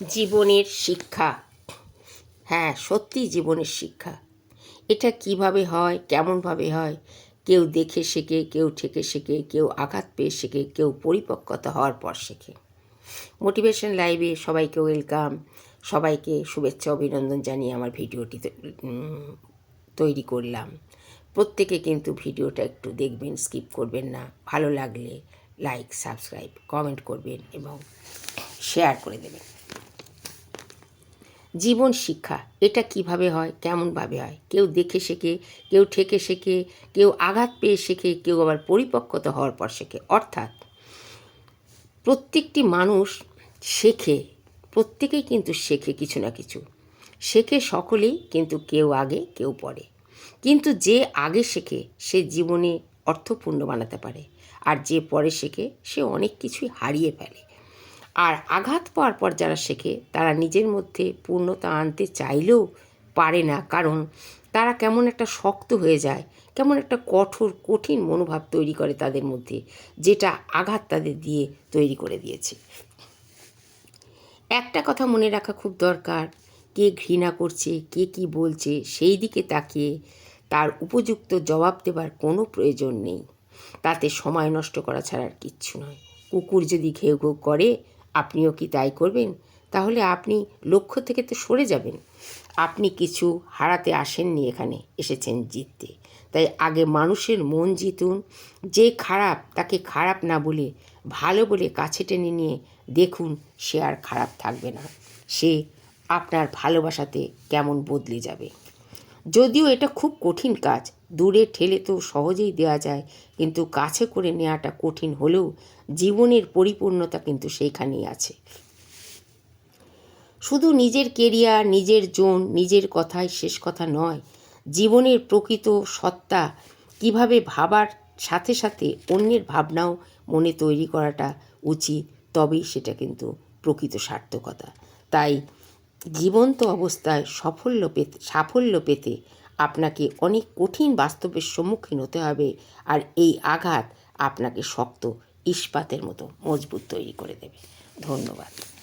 জীবনের শিক্ষা। হ্যাঁ সত্যি জীবনের শিক্ষা। এটা কীভাবে হয়, কেমনভাবে হয়, কেউ দেখে শেখে, কেউ ঠেকে শেখে, কেউ আঘাত পেয়ে শেখে, কেউ পরিপক্কতা হওয়ার পর শেখে। মোটিভেশন লাইভে সবাইকে ওয়েলকাম সবাইকে শুভেচ্ছা, অভিনন্দন জানিয়ে আমার ভিডিওটি তৈরি করলাম। প্রত্যেকে কিন্তু ভিডিওটা একটু দেখবেন স্কিপ করবেন না। ভালো লাগলে লাইক সাবস্ক্রাইব কমেন্ট করবেন এবং শেয়ার করে দেবেন। জীবন শিক্ষা, এটা কীভাবে হয়, কেমনভাবে হয়? কেউ দেখে শেখে, কেউ ঠেকে শেখে, কেউ আঘাত পেয়ে শেখে, কেউ আবার পরিপক্কতা হওয়ার পর শেখে। অর্থাৎ প্রত্যেকটি মানুষ শেখে, প্রত্যেকেই কিন্তু শেখে কিছু না কিছু। শেখে সকলেই, কিন্তু কেউ আগে, কেউ পরে। কিন্তু যে আগে শেখে, সে জীবনে অর্থপূর্ণ বানাতে পারে। আর যে পরে শেখে, সে অনেক কিছুই হারিয়ে ফেলে। আর আঘাত পাওয়ার পর যারা শেখে, তারা নিজের মধ্যে পূর্ণতা আনতে চাইলেও পারে না। কারণ তারা কেমন একটা শক্ত হয়ে যায়, কেমন একটা কঠোর, কঠিন মনোভাব তৈরি করে তাদের মধ্যে, যেটা আঘাত তাদের দিয়ে তৈরি করে দিয়েছে। একটা কথা মনে রাখা খুব দরকার, কে ঘৃণা করছে, কে কি বলছে, সেই দিকে তাকিয়ে তার উপযুক্ত জবাব দেবার কোনো প্রয়োজন নেই। তাতে সময় নষ্ট করা ছাড়া আর কিচ্ছু নয়। কুকুর যদি ঘেউ ঘেউ করে আপনিও কি তাই করবেন? তাহলে আপনি লক্ষ্য থেকে তো সরে যাবেন। আপনি কিছু হারাতে আসেননি এখানে, এসেছেন জিততে। তাই আগে মানুষের মন জিতুন, যে খারাপ তাকে খারাপ না বলে, ভালো বলে কাছে টেনে নিয়ে দেখুন সে আর খারাপ থাকবে না। সে আপনার ভালোবাসাতে কেমন বদলে যাবে। যদিও এটা খুব কঠিন কাজ দূরে ঠেলে তো সহজেই দেওয়া যায়, কিন্তু কাছে করে নেওয়াটা কঠিন হলেও জীবনের পরিপূর্ণতা কিন্তু সেইখানেই আছে। শুধু নিজের কেরিয়ার নিজের জোন, নিজের কথাই শেষ কথা নয়, জীবনের প্রকৃত সত্তা, কীভাবে ভাবার সাথে সাথে অন্যের ভাবনাও মনে তৈরি করাটা উচিত, তবেই সেটা কিন্তু প্রকৃত সার্থকতা। তাই জীবন্ত অবস্থায় সাফল্য পেতে সাফল্য পেতে আপনাকে অনেক কঠিন বাস্তবের সম্মুখীন হতে হবে আর এই আঘাত আপনাকে শক্ত ইস্পাতের মতো মজবুত তৈরি করে দেবে। ধন্যবাদ।